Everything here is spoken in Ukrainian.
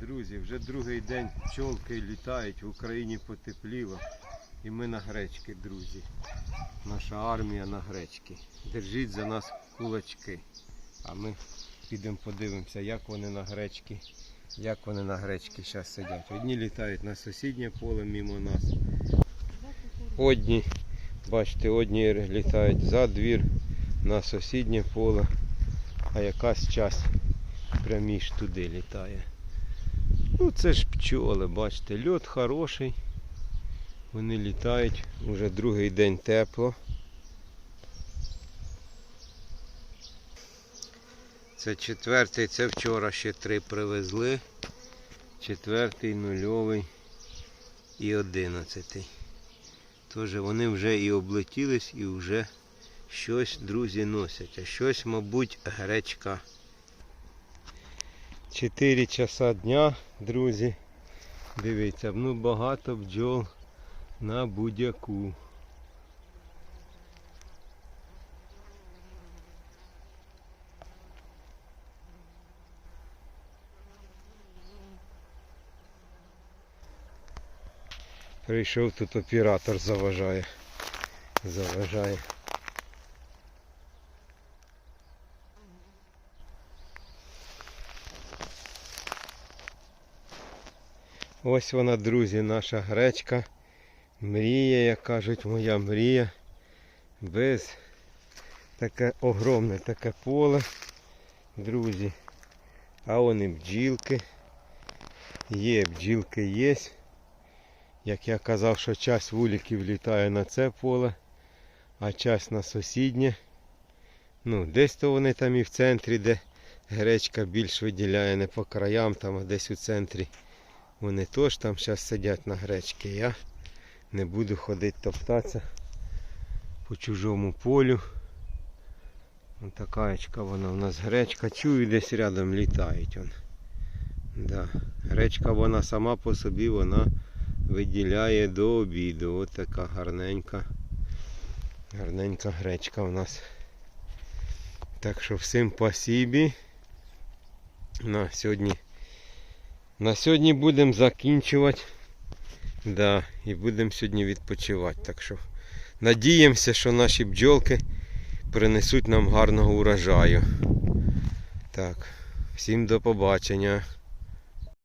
Друзі, вже другий день пчолки літають, в Україні потепліло. І ми на гречки, друзі. Наша армія на гречки. Держіть за нас кулачки. А ми підемо подивимося, як вони на гречки. Як вони на гречки зараз сидять. Одні літають на сусіднє поле мимо нас. Одні, бачите, одні літають за двір на сусіднє поле, а якась часть пряміж туди літає. Ну це ж пчоли, бачите, льот хороший. Вони літають, уже другий день тепло. Це четвертий, це вчора ще три привезли. Четвертий, нульовий і одинадцятий. Тож вони вже і облетілись, і вже щось, друзі, носять. А щось, мабуть, гречка. 4 часа дня, друзі. Дивіться, ну багато бджол на будь-яку. Прийшов тут оператор заважає. Заважає. Ось вона, друзі, наша гречка. Мрія, як кажуть, моя мрія. Без таке огромне таке поле, друзі. А вони бджілки. Є, бджілки є. Як я казав, що часть вуликів літає на це поле, а часть на сусіднє. Ну, десь то вони там і в центрі, де гречка більш виділяє, не по краям, там, а десь у центрі. Вони теж там зараз сидять на гречки. Я не буду ходити топтатися по чужому полю. Ось така вона у нас гречка. Чую, десь рядом літають. Да. Гречка вона сама по собі вона виділяє до обіду. Ось така гарненька. Гарненька гречка у нас. Так що всім спасибі. На сьогодні на сьогодні будемо закінчувати. Да, і будемо сьогодні відпочивати. Так що надіємося, що наші бджолки принесуть нам гарного урожаю. Так, всім до побачення.